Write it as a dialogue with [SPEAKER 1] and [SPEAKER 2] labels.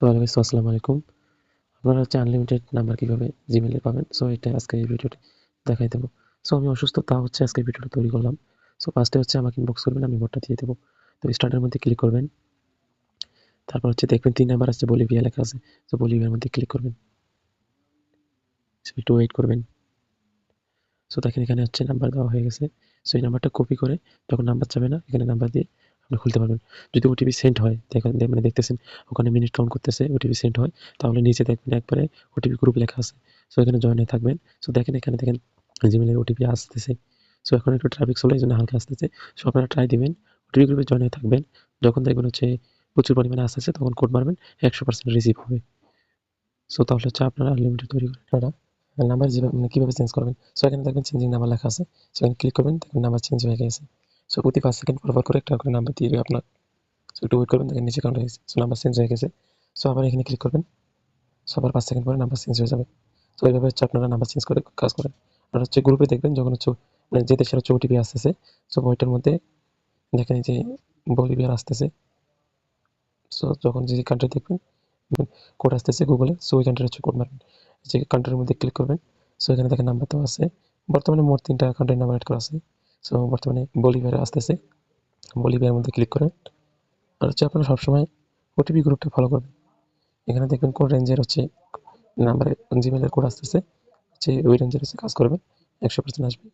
[SPEAKER 1] তো আসসালামু আলাইকুম। আপনারা হচ্ছে আনলিমিটেড নাম্বার কীভাবে জিমেলে পাবেন? সো এটা আজকে এই ভিডিওটি দেখাই দেবো। সো আমি অসুস্থ তা হচ্ছে আজকে ভিডিওটা তৈরি করলাম। সো ফার্স্টে হচ্ছে আমাকে ইনবক্স করবেন, আমি বোর্ডটা দিয়ে দেবো। তো স্টার্টের মধ্যে ক্লিক করবেন। তারপর হচ্ছে দেখবেন তিন নাম্বার আছে বলিভিয়া লেখা আছে। তো বলিভিয়ার মধ্যে ক্লিক করবেন। একটু ওয়েট করবেন। সো দেখেন এখানে হচ্ছে নাম্বার দেওয়া হয়ে গেছে। সো এই নাম্বারটা কপি করে যখন নাম্বার যাবে না, এখানে নাম্বার দিয়ে আপনি খুলতে পারবেন। যদি ওটিপি সেন্ড হয় দেখেন মানে দেখতেছেন, ওখানে মিনিট কাউন্ট করতেছে ওটিপি সেন্ড হয়, তাহলে নিচে দেখবেন একবারে ওটিপি গ্রুপ লেখা আছে। সো এখানে জয়েন হয়ে থাকবেন। সো দেখেন এখানে দেখেন জিমেলের ওটিপি আসতেছে। সো এখন একটু ট্রাফিক চলে, এই জন্য হালকা আসতেছে। সো আপনারা ট্রাই দিবেন ওটিপি গ্রুপে জয়েন হয়ে থাকবেন। যখন দেখবেন হচ্ছে প্রচুর পরিমাণে আসতেছে, তখন কোড মারবেন, একশো পার্সেন্ট রিসিভ হবে। সো তাহলে হচ্ছে আপনারা আনলিমিটেড তৈরি করেন। আপনারা নাম্বার যেভাবে মানে কীভাবে চেঞ্জ করবেন? সো এখানে দেখবেন চেঞ্জিং নাম্বার লেখা আছে। সেখানে ক্লিক করবেন, দেখবেন নাম্বার চেঞ্জ হয়ে গেছে। সো প্রতি পাঁচ সেকেন্ড পর পর করে একটা করে নাম্বার দিয়ে দেবে আপনার। সো একটু ওয়েট করবেন দেখেন, নিচে কাউন্ট হয়ে গেছে। সো নাম্বার চেঞ্জ হয়ে গেছে। সো আবার এখানে ক্লিক করবেন। সো আবার পাঁচ সেকেন্ড পরে নাম্বার চেঞ্জ হয়ে যাবে। তো এইভাবে হচ্ছে আপনারা নাম্বার চেঞ্জ করে কাজ করেন। আর হচ্ছে গ্রুপে দেখবেন, যখন হচ্ছে মানে যে দেশের হচ্ছে ওটিপি আসতেছে সো ওইটার মধ্যে দেখেন যে বলিভিয়ার আসতেছে। সো যখন যে কান্ট্রি দেখবেন কোড আসতেছে গুগলে সো ওই কান্ট্রির হচ্ছে কোড মারবেন যে কান্ট্রির মধ্যে ক্লিক করবেন সো এখানে দেখেন নাম্বার তো আছে। বর্তমানে মোট তিনটা কান্ট্রির নাম্বার অ্যাড করা আছে। সো বর্তমানে বলিভিয়ারে আসতেছে। বলিভিয়ার মধ্যে ক্লিক করেন। আর হচ্ছে আপনারা সবসময় ওটিপি গ্রুপটা ফলো করবেন। এখানে দেখবেন কোন রেঞ্জের হচ্ছে নাম্বারে জিমেলের কোড আসতেছে। হচ্ছে ওই রেঞ্জের হচ্ছে কাজ করবেন। একশো পার্সেন্ট আসবে।